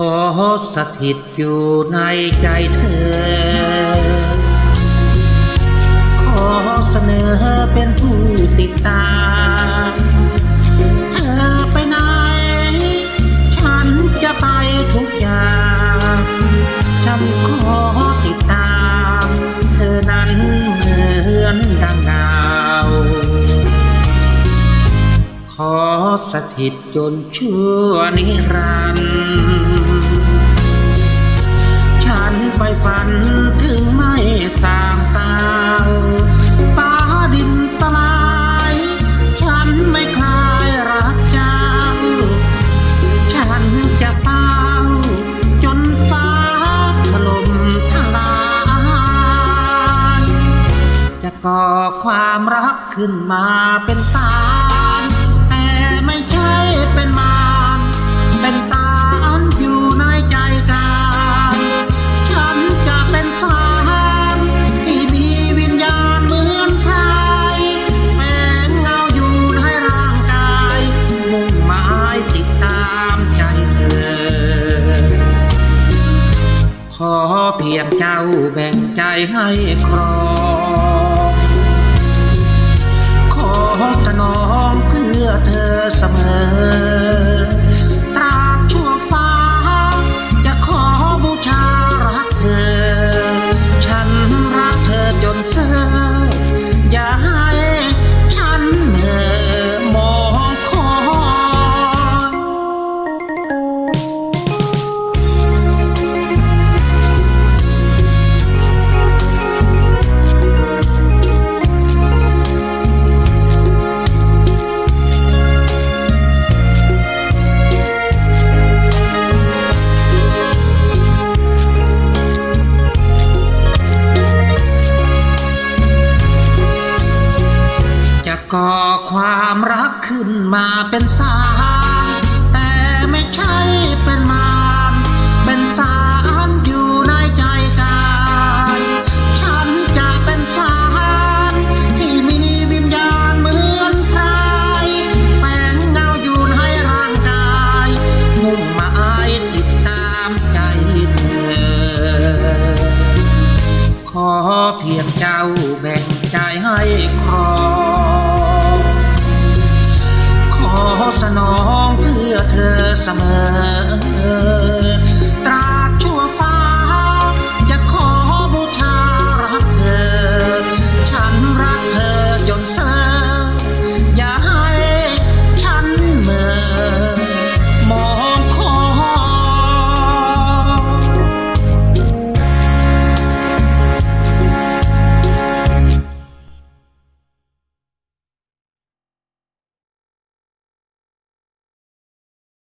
ขอสถิตอยู่ในใจเธอ ขอเสนอเป็นผู้ติดตาม เธอไปไหน ฉันจะไปทุกอย่างฉันขอติดตาม เธอนั้นเหมือนดังดาว ขอสถิตจนชั่วนิรันดร์ฉัน ไฟฝันถึงไม่สามตาวฟ้าดินสลาย ฉันไม่คลายรักเจ้า ฉันจะเฝ้า จนฟ้าถล่มทลาย จะก่อความรักขึ้นมาเป็นสา เพียงเจ้าแบ่งใจให้ครองขอ ก่อความรักขึ้นมาเป็นสารแต่ไม่ใช่เป็นมารเป็นสารอยู่ในใจกาย ฉันจะเป็นสารที่มีวิญญาณเหมือนใครายแฝงเงาอยู่ในร่างกายมุ่งหมายติดตามใจเธอ ขอเพียงเจ้าแบ่งใจให้ครอ